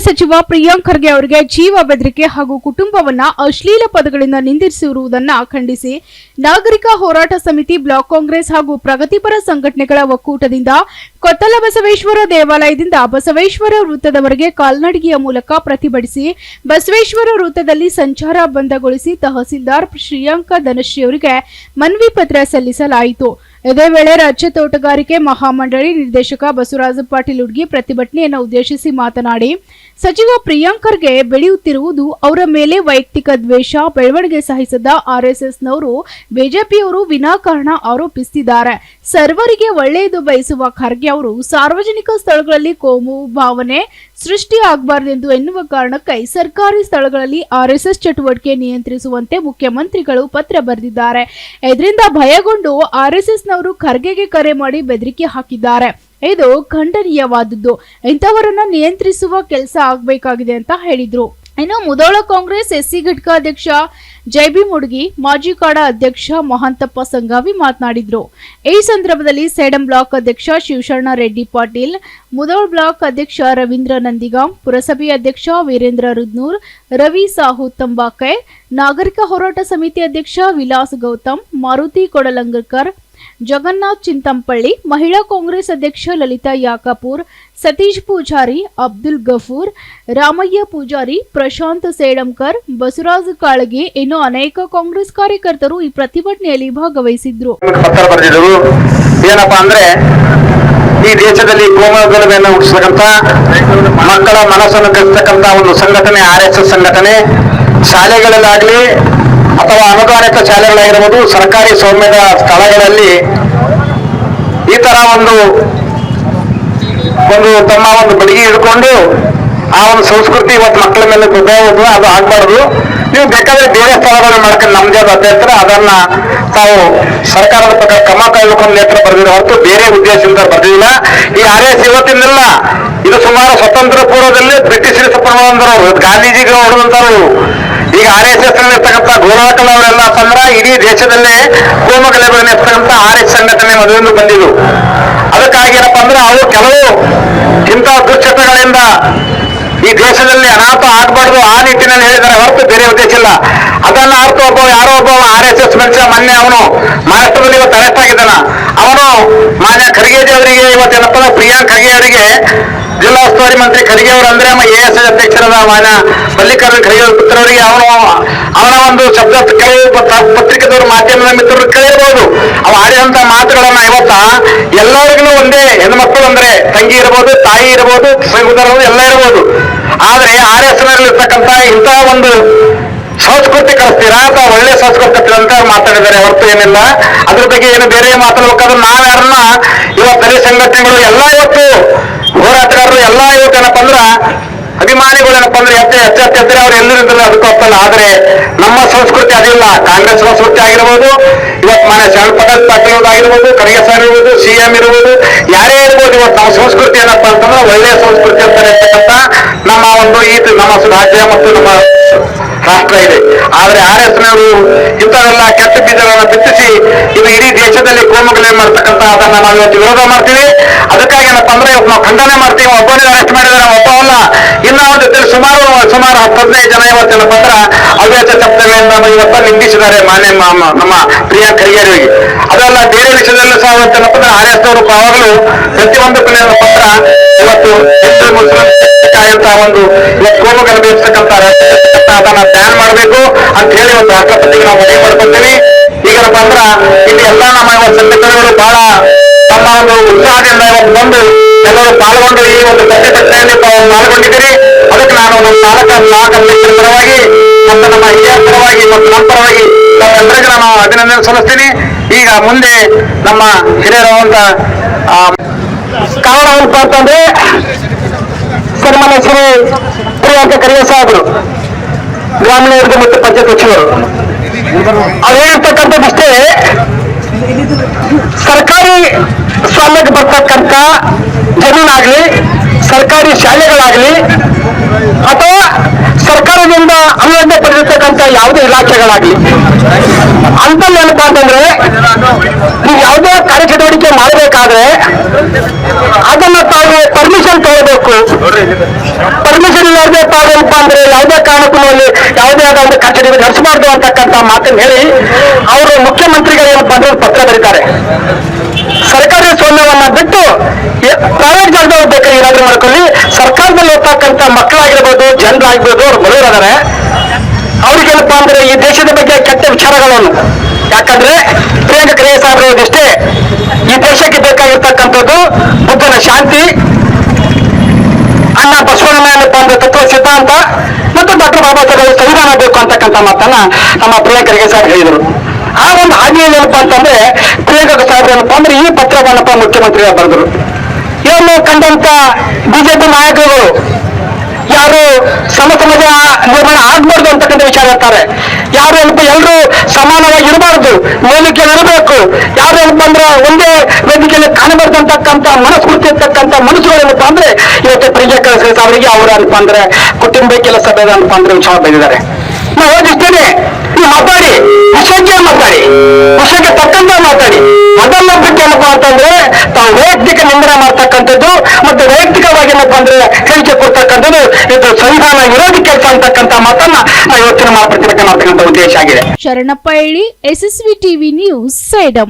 ಸಚಿವ ಪ್ರಿಯಾಂಕ್ ಖರ್ಗೆ ಅವರಿಗೆ ಜೀವ ಬೆದರಿಕೆ ಹಾಗೂ ಕುಟುಂಬವನ್ನ ಅಶ್ಲೀಲ ಪದಗಳಿಂದ ನಿಂದಿಸಿರುವುದನ್ನ ಖಂಡಿಸಿ ನಾಗರಿಕ ಹೋರಾಟ ಸಮಿತಿ ಬ್ಲಾಕ್ ಕಾಂಗ್ರೆಸ್ ಹಾಗೂ ಪ್ರಗತಿಪರ ಸಂಘಟನೆಗಳ ಒಕ್ಕೂಟದಿಂದ ಕೊತ್ತಲ ಬಸವೇಶ್ವರ ದೇವಾಲಯದಿಂದ ಬಸವೇಶ್ವರ ವೃತ್ತದವರೆಗೆ ಕಾಲ್ನಡಿಗೆಯ ಮೂಲಕ ಪ್ರತಿಭಟಿಸಿ ಬಸವೇಶ್ವರ ವೃತ್ತದಲ್ಲಿ ಸಂಚಾರ ಬಂದಗೊಳಿಸಿ ತಹಸೀಲ್ದಾರ್ ಶ್ರೀಯಾಂಕ ಧನಶ್ರೀ ಅವರಿಗೆ ಮನವಿ ಪತ್ರ ಸಲ್ಲಿಸಲಾಯಿತು. ಇದೇ ವೇಳೆ ರಾಜ್ಯ ತೋಟಗಾರಿಕೆ ಮಹಾಮಂಡಳಿ ನಿರ್ದೇಶಕ ಬಸವರಾಜ ಪಾಟೀಲ್ ಹುಡ್ಗಿ ಪ್ರತಿಭಟನೆಯನ್ನು ಉದ್ದೇಶಿಸಿ ಮಾತನಾಡಿ, ಸಚಿವ ಪ್ರಿಯಾಂಕರ್ಗೆ ಬೆಳೆಯುತ್ತಿರುವುದು ಅವರ ಮೇಲೆ ವೈಯಕ್ತಿಕ ದ್ವೇಷ, ಬೆಳವಣಿಗೆ ಸಹಿಸದ ಆರ್ಎಸ್ಎಸ್ನವರು ಬಿಜೆಪಿಯವರು ವಿನಾಕಾರಣ ಆರೋಪಿಸುತ್ತಿದ್ದಾರೆ ಸರ್ವರಿಗೆ ಒಳ್ಳೆಯದು ಬಯಸುವ ಖರ್ಗೆ ಅವರು ಸಾರ್ವಜನಿಕ ಸ್ಥಳಗಳಲ್ಲಿ ಕೋಮು ಭಾವನೆ ಸೃಷ್ಟಿಯಾಗಬಾರದೆಂದು ಎನ್ನುವ ಕಾರಣಕ್ಕೆ ಸರ್ಕಾರಿ ಸ್ಥಳಗಳಲ್ಲಿ ಆರ್ಎಸ್ಎಸ್ ಚಟುವಟಿಕೆ ನಿಯಂತ್ರಿಸುವಂತೆ ಮುಖ್ಯಮಂತ್ರಿಗಳು ಪತ್ರ ಬರೆದಿದ್ದಾರೆ. ಇದರಿಂದ ಭಯಗೊಂಡು ಆರ್ಎಸ್ಎಸ್ನವರು ಖರ್ಗೆಗೆ ಕರೆ ಮಾಡಿ ಬೆದರಿಕೆ ಹಾಕಿದ್ದಾರೆ. ಇದು ಖಂಡನೀಯವಾದದ್ದು. ಇಂಥವರನ್ನ ನಿಯಂತ್ರಿಸುವ ಕೆಲಸ ಆಗಬೇಕಾಗಿದೆ ಅಂತ ಹೇಳಿದ್ರು. ಇನ್ನು ಮುದೋಳ ಕಾಂಗ್ರೆಸ್ ಎಸ್ಸಿ ಘಟಕ ಅಧ್ಯಕ್ಷ ಜೈಬಿ ಮುಡ್ಗಿ, ಮಾಜಿ ಕಾಡ ಅಧ್ಯಕ್ಷ ಮಹಾಂತಪ್ಪ ಸಂಗಾವಿ ಮಾತನಾಡಿದ್ರು. ಈ ಸಂದರ್ಭದಲ್ಲಿ ಸೇಡಂ ಬ್ಲಾಕ್ ಅಧ್ಯಕ್ಷ ಶಿವಶರಣ ರೆಡ್ಡಿ ಪಾಟೀಲ್ ಮುದೋಳ್ ಬ್ಲಾಕ್ ಅಧ್ಯಕ್ಷ ರವೀಂದ್ರ ನಂದಿಗಾಂ, ಪುರಸಭೆ ಅಧ್ಯಕ್ಷ ವೀರೇಂದ್ರ ರುದ್ನೂರ್, ರವಿ ಸಾಹು ತಂಬಾಕೆ, ನಾಗರಿಕ ಹೋರಾಟ ಸಮಿತಿ ಅಧ್ಯಕ್ಷ ವಿಲಾಸ್ ಗೌತಮ್, ಮಾರುತಿ ಕೊಡಲಂಗರ್ಕರ್ ಜಗನ್ನಾಥ್ ಚಿಂತಂಪಳ್ಳಿ, ಮಹಿಳಾ ಕಾಂಗ್ರೆಸ್ ಅಧ್ಯಕ್ಷ ಲಲಿತಾ ಯಾಕಪೂರ್, ಸತೀಶ್ ಪೂಜಾರಿ, ಅಬ್ದುಲ್ ಗಫೂರ್, ರಾಮಯ್ಯ ಪೂಜಾರಿ, ಪ್ರಶಾಂತ್ ಸೇಡಂಕರ್, ಬಸವರಾಜ ಕಾಳಗೆ ಇನ್ನು ಅನೇಕ ಕಾಂಗ್ರೆಸ್ ಕಾರ್ಯಕರ್ತರು ಈ ಪ್ರತಿಭಟನೆಯಲ್ಲಿ ಭಾಗವಹಿಸಿದ್ರು. ಏನಪ್ಪಾ ಅಂದ್ರೆ, ಈ ದೇಶದಲ್ಲಿ ಕೋಮಗಲಭೆಯನ್ನು ಹುಟ್ಟಿಸತಕ್ಕಂಥ ಮಕ್ಕಳ ಮನಸ್ಸನ್ನು ಕಲಿಸ್ತಕ್ಕಂಥ ಒಂದು ಸಂಘಟನೆ, ಆರ್ ಎಸ್ ಎಸ್ ಸಂಘಟನೆ, ಶಾಲೆಗಳಲ್ಲಾಗ್ಲಿ ಅಥವಾ ಅನುದಾನಿತ ಶಾಲೆಗಳಾಗಿರ್ಬೋದು, ಸರ್ಕಾರಿ ಸೌಮ್ಯದ ಸ್ಥಳಗಳಲ್ಲಿ ಈ ತರ ಒಂದು ಒಂದು ತಮ್ಮ ಒಂದು ಬಡಿಗೆ ಹಿಡ್ಕೊಂಡು ಆ ಒಂದು ಸಂಸ್ಕೃತಿ ಇವತ್ತು ಮಕ್ಕಳ ಮೇಲೆ ಪ್ರಭಾವ ಅದು ಆಗ್ಬಾರ್ದು. ನೀವು ಬೇಕಾದ್ರೆ ಬೇರೆ ಸ್ಥಳಗಳನ್ನು ಮಾಡ್ಕೊಂಡು ನಮ್ದೇ ಅಭ್ಯಂತರ, ಅದನ್ನ ತಾವು ಸರ್ಕಾರದ ಪ್ರಕಾರ ಕ್ರಮ ಕೈಗೊಂಡು ನೇತ್ರ ಬರೆದಿರೋ ಹೊರತು ಬೇರೆ ಉದ್ದೇಶದಿಂದ ಬರೆದಿಲ್ಲ. ಈ ಆರ್ ಎಸ್ ಇವತ್ತಿನಲ್ಲ ಇದು ಸುಮಾರು ಸ್ವತಂತ್ರ ಪೂರ್ವದಲ್ಲಿ ಬ್ರಿಟಿಷರ ಸಪರ್ವಂತರವರು ಗಾಂಧೀಜಿಗೆ ಹೊಡೆದಂತರು ಈಗ ಆರ್ ಎಸ್ ಎಸ್ ಇರ್ತಕ್ಕಂಥ ಗೋರಾಕಲ್ ಅವರೆಲ್ಲ ಇಡೀ ದೇಶದಲ್ಲೇ ಕೋಮಗಲೆಗಳನ್ನು ಇರ್ತಕ್ಕಂಥ ಆರ್ ಎಸ್ ಸಂಘಟನೆ ಮೊದಲಿಂದ ಬಂದಿದ್ರು ಅದಕ್ಕಾಗಿ ಏನಪ್ಪ ಅಂದ್ರೆ ಅವರು ಕೆಲವು ಇಂಥ ದುಶ್ಚಟಗಳಿಂದ ಈ ದೇಶದಲ್ಲಿ ಅನಾಥ ಆಗ್ಬಾರ್ದು ಆ ನಿಟ್ಟಿನಲ್ಲಿ ಹೇಳಿದ್ದಾರೆ ಹೊರತು ಬೇರೆ ಉದ್ದೇಶ ಇಲ್ಲ. ಅದನ್ನ ಅರ್ಥ ಒಬ್ಬ ಯಾರೋ ಒಬ್ಬ ಆರ್ ಎಸ್ ಎಸ್ ಮನುಷ್ಯ, ಮೊನ್ನೆ ಅವನು ಮಹಾರಾಷ್ಟ್ರದಲ್ಲಿ ಇವತ್ತು ಅರೆಸ್ಟ್ ಆಗಿದ್ದಾನ. ಅವನು ಮಾನ್ಯ ಖರ್ಗೆಜಿ ಅವರಿಗೆ ಇವತ್ತೇನಪ್ಪ ಪ್ರಿಯಾಂಕ್ ಖರ್ಗೆ ಅವರಿಗೆ ಜಿಲ್ಲಾ ಉಸ್ತುವಾರಿ ಮಂತ್ರಿ ಖರ್ಗೆ ಅವರು ಅಂದ್ರೆ ಎ ಎಸ್ ಅಧ್ಯಕ್ಷರಾದ ಮಾನ್ಯ ಮಲ್ಲಿಕಾರ್ಜುನ ಖರ್ಗೆ ಅವರ ಪುತ್ರರಿಗೆ ಅವನು ಅವನ ಒಂದು ಶಬ್ದ ಕೆಲವು ಪತ್ರ- ಪತ್ರಿಕೆದವರು ಮಾಧ್ಯಮದ ಮಿತ್ರರು ಕೇಳಿರ್ಬೋದು ಅವ ಆಡಿದಂತ ಮಾತುಗಳನ್ನ ಇವತ್ತ ಎಲ್ಲರಿಗೂ ಒಂದೇ ಹೆಣ್ಮಕ್ಳು ಅಂದ್ರೆ ತಂಗಿ ಇರ್ಬೋದು, ತಾಯಿ ಇರ್ಬೋದು ಸಹೋದರ ಎಲ್ಲ ಇರ್ಬೋದು. ಆದ್ರೆ ಆರ್ ಎಸ್ ಇರ್ತಕ್ಕಂಥ ಇಂತಹ ಒಂದು ಸಂಸ್ಕೃತಿ ಕಲಿಸ್ತೀರಾ ಅಥವಾ ಒಳ್ಳೆ ಸಂಸ್ಕೃತಿ ಅಂತ ಮಾತಾಡಿದ್ದಾರೆ. ಹೊರತು ಏನಿಲ್ಲ. ಅದ್ರ ಬಗ್ಗೆ ಏನು ಬೇರೆ ಮಾತಾಡ್ಬೇಕಾದ್ರೆ ನಾವ್ಯಾರನ್ನ ಇವತ್ತು ಸಂಘಟನೆಗಳು ಎಲ್ಲ ಇವತ್ತು ಏನಪ್ಪ ಅಂದ್ರ ಎತ್ತೆ ಎಚ್ಚೆತ್ತಿದ್ರೆ ಅವ್ರು ಎಲ್ಲರೂ ಅದಕ್ಕೆ ಹೋಗ್ತಲ್ಲ ಆದ್ರೆ ನಮ್ಮ ಸಂಸ್ಕೃತಿ ಅದಿಲ್ಲ. ಕಾಂಗ್ರೆಸ್ ಸಂಸ್ಕೃತಿ ಆಗಿರ್ಬೋದು, ಇವತ್ತು ಮನೆ ಶರಣ್ ಪಟೇಲ್ ಪಾಟೀಲ್ ಆಗಿರ್ಬೋದು ಖರ್ಗೆ ಸರ್ ಇರ್ಬೋದು, ಸಿ ಎಂ ಇರ್ಬೋದು, ಯಾರೇ ಇರ್ಬೋದು ಇವತ್ತು ನಮ್ಮ ಸಂಸ್ಕೃತಿ ಏನಪ್ಪಾ ಅಂತಂದ್ರೆ ಒಳ್ಳೆಯ ಸಂಸ್ಕೃತಿ ಅಂತ ನಮ್ಮ ಒಂದು ಈ ನಮ್ಮ ರಾಜ್ಯ ಮತ್ತು ನಮ್ಮ ರಾಷ್ಟ್ರ ಇದೆ. ಆದ್ರೆ ಆರ್ ಎಸ್ ನವರು ಇಂಥವೆಲ್ಲ ಕೆಟ್ಟ ಬೀಜಗಳನ್ನ ಬಿತ್ತಿಸಿ ಇದು ಇಡೀ ದೇಶದಲ್ಲಿ ಕೋಮುಗಳೇ ಮಾಡ್ತಕ್ಕಂತ ಅದನ್ನ ನಾವು ವಿರೋಧ ಮಾಡ್ತೀವಿ. ಅದಕ್ಕಾಗಿ ಏನಪ್ಪ ಅಂದ್ರೆ ಇವತ್ತು ನಾವು ಖಂಡನೆ ಮಾಡ್ತೀವಿ. ಒಬ್ಬನೇ ಅರೆಸ್ಟ್ ಮಾಡಿದಾರೆ ಒಬ್ಬವಲ್ಲ ಇನ್ನ ಒಂದು ಸುಮಾರು ಸುಮಾರು ಹತ್ತು ಜನ ಇವತ್ತೇನಪ್ಪ ಅಂದ್ರೆ ಅವ್ಯಾಚ ಶಬ್ದಗಳಿಂದ ಇವತ್ತ ನಿಂದಿಸಿದ್ದಾರೆ ಮಾನ್ಯ ನಮ್ಮ ಪ್ರಿಯಾ ಖರ್ಗೆಯವರಿಗೆ ಅದೆಲ್ಲ ಬೇರೆ ವಿಷಯದಲ್ಲೂ ಸಹ ಇವತ್ತೇನಪ್ಪ ಅಂದ್ರೆ ಆರ್ ಎಸ್ ಅವರು ಯಾವಾಗಲೂ ಪ್ರತಿಯೊಂದು ಕಡೆಯ ಪತ್ರ ಇವತ್ತು ಒಂದು ಕೋಮುಗಲಭೆ ಇರ್ತಕ್ಕಂಥ ಅದನ್ನ ಬ್ಯಾನ್ ಮಾಡಬೇಕು ಅಂತ ಹೇಳಿ ಒಂದು ರಾಷ್ಟ್ರಪತಿಗೆ ನಾವು ಮನವಿ ಮಾಡ್ಕೊಳ್ತೀವಿ ಈಗಪ್ಪ ಅಂದ್ರ ಇಲ್ಲಿ ಎಲ್ಲ ನಮ್ಮ ಸಂಘಟನೆಗಳು ಬಹಳ ತಮ್ಮ ಒಂದು ಉತ್ಸಾಹದಿಂದ ಇವತ್ತು ಬಂದು ಎಲ್ಲರೂ ಪಾಲ್ಗೊಂಡು ಈ ಒಂದು ಪ್ರತಿಭಟನೆಯಲ್ಲಿ ಪಾಲ್ಗೊಂಡಿದ್ದೀರಿ ಅದಕ್ಕೆ ನಾನು ನಮ್ಮ ನಾಲ್ಕ ನಾಲ್ಕು ಅಧ್ಯಕ್ಷರ ಪರವಾಗಿ ಮತ್ತು ನಮ್ಮ ಹಿರಿಯ ಪರವಾಗಿ ಮತ್ತು ನಮ್ಮ ಪರವಾಗಿ ತಮ್ಮೆಲ್ಲರಿಗೂ ನಾನು ಅಭಿನಂದನೆ ಸಲ್ಲಿಸ್ತೀನಿ ಈಗ ಮುಂದೆ ನಮ್ಮ ಹಿರಿಯರಾದಂತ ಕಾರಣ ಏನಪ್ಪ ಅಂತಂದ್ರೆ ಸನ್ಮಾನ್ಯ ಶ್ರೀ ಪ್ರಿಯಾಂಕ ಖರ್ಗೆ ಸಾಹೇಬರು ಗ್ರಾಮೀಣಾಭಿವೃದ್ಧಿ ಮತ್ತು ಪಂಚಾಯತ್ ಸಚಿವರು. ಅವ್ರು ಸರ್ಕಾರಿ ಸ್ವಾಮ್ಯಕ್ಕೆ ಬರ್ತಕ್ಕಂಥ ಜಮೀನಾಗ್ಲಿ ಸರ್ಕಾರಿ ಶಾಲೆಗಳಾಗ್ಲಿ ಯಾವುದೇ ಇಲಾಖೆಗಳಾಗ್ಲಿ. ಅಂತ ಏನಪ್ಪಾ ಅಂತಂದ್ರೆ ನೀವು ಯಾವುದೇ ಕಾರ್ಯಚಟುವಟಿಕೆ ಮಾಡಬೇಕಾದ್ರೆ, ಅದನ್ನ ತಾವು ಪರ್ಮಿಷನ್ ತಗೋಬೇಕು. ಪರ್ಮಿಷನ್ ಇಲ್ಲದೆ ತಾವೇನಪ್ಪ ಅಂದ್ರೆ ಯಾವುದೇ ಕಾರಣಕ್ಕೂ ಯಾವುದೇ ಆದ ಒಂದು ಕಚೇರಿ ನಡೆಸಬಾರ್ದು ಅಂತಕ್ಕಂಥ ಮಾತನ್ನು ಹೇಳಿ, ಅವರು ಮುಖ್ಯಮಂತ್ರಿಗಳು ಏನಪ್ಪಾ ಅಂದ್ರೆ ಪತ್ರ ಬರೀತಾರೆ. ಸರ್ಕಾರಿ ಸ್ವಾಮ್ಯವನ್ನ ಬಿಟ್ಟು ಪ್ರೈವೇಟ್ ಜಾಗದಲ್ಲಿ ಬೇಕಾದ್ರೆ ಏನಾದ್ರೂ ಮಾಡ್ಕೊಳ್ಳಿ. ಸರ್ಕಾರದಲ್ಲಿ ಓದ್ತಕ್ಕಂಥ ಮಕ್ಕಳಾಗಿರ್ಬೋದು, ಜನರಾಗಿರ್ಬೋದು, ಅವ್ರು ಬಡವರಾದರೆ ಅವ್ರಿಗೇನಪ್ಪ ಅಂದ್ರೆ ಈ ದೇಶದ ಬಗ್ಗೆ ಕೆಟ್ಟ ವಿಚಾರಗಳನ್ನು. ಯಾಕಂದ್ರೆ ಪ್ರಿಯಾಂಕ ಕ್ರಿಯೆ ಸಾಹೇಬ್ರು ಈ ದೇಶಕ್ಕೆ ಬೇಕಾಗಿರ್ತಕ್ಕಂಥದ್ದು ಬುದ್ಧನ ಶಾಂತಿ ಅಣ್ಣ ಬಸವಣ್ಣ ಏನಪ್ಪ ಅಂದ್ರೆ ತತ್ವ ಸಿದ್ಧಾಂತ ಮತ್ತು ಡಾಕ್ಟರ್ ಬಾಬಾ ಸಾಹೇಬ್ ಸಂವಿಧಾನ ಬೇಕು ಅಂತಕ್ಕಂಥ ಮಾತನ್ನ ನಮ್ಮ ಪ್ರಿಯಾಂಕರಿಗೆ ಸರ್ ಹೇಳಿದರು. ಆ ಒಂದು ಹಾದಿಯಲ್ಲಿ ಏನಪ್ಪ ಅಂತಂದ್ರೆ ಪ್ರಿಯಾಂಕ ಸಾಹೇಬ್ ಏನಪ್ಪ ಅಂದ್ರೆ ಈ ಪತ್ರವನ್ನಪ್ಪ ಮುಖ್ಯಮಂತ್ರಿ ಬರೆದರು. ಇದನ್ನು ಕಂಡಂತ ಬಿಜೆಪಿ ನಾಯಕರು ಯಾರು ಸಮ ಸಮಾಜ ನಿರ್ಮಾಣ ಆಗ್ಬಾರ್ದು ಅಂತಕ್ಕಂಥ ವಿಚಾರ ಇರ್ತಾರೆ ಯಾರು ಹೆಲ್ಪ್ ಎಲ್ಲರೂ ಸಮಾನವಾಗಿ ಇರಬಾರ್ದು. ಇರಬೇಕು. ಯಾರು ಹೆಲ್ಪ್ ಅಂದ್ರೆ ಒಂದೇ ವೇದಿಕೆಯಲ್ಲಿ ಕಾಣಬಾರ್ದಂತಕ್ಕಂಥ ಮನಸ್ಫೂರ್ತಿ ಇರ್ತಕ್ಕಂಥ ಮನಸ್ಸುಗಳು ಏನಪ್ಪ ಅಂದ್ರೆ ಇವತ್ತು ಪ್ರಿಯಾಂಕ ಅವರಿಗೆ ಅವರು ಏನಪ್ಪ ಅಂದ್ರೆ ಕುಟುಂಬ ಕೆಲಸ ಬೇಡ ಅಂತ ಅಂದ್ರೆ ವಿಚಾರ ಬಂದಿದ್ದಾರೆ. ನಾವು ಓದಿಸ್ತೇನೆ ನೀವು ಮಾತಾಡಿ. ವಿಷಯಕ್ಕೆ ಮಾತಾಡಿ. ವಿಷಯಕ್ಕೆ ತಕ್ಕಂತೆ ಮಾತಾಡಿ. ಅದನ್ನ ಬಿಟ್ಟು ಏನಪ್ಪ ಅಂತಂದ್ರೆ, ತಾವು ವೈಯಕ್ತಿಕ ನಿಂದನೆ ಮಾಡ್ತಕ್ಕಂಥದ್ದು ಮತ್ತು ವೈಯಕ್ತಿಕವಾಗಿ ಏನಪ್ಪ ಅಂದ್ರೆ ಹೇಳಿಕೆ ಕೊಡ್ತಕ್ಕಂಥದ್ದು ಇದು ಸಂವಿಧಾನ ವಿರೋಧಿ ಕೆಲಸ ಅಂತಕ್ಕಂಥ ಮಾತನ್ನ ಮಾತೃ ಮಾಡ್ತಕ್ಕಂಥ ಉದ್ದೇಶ ಆಗಿದೆ. ಶರಣಪ್ಪ ಹೇಳಿ, ಎಸ್ಎಸ್ವಿ ಟಿವಿ ನ್ಯೂಸ್, ಸೇಡಂ.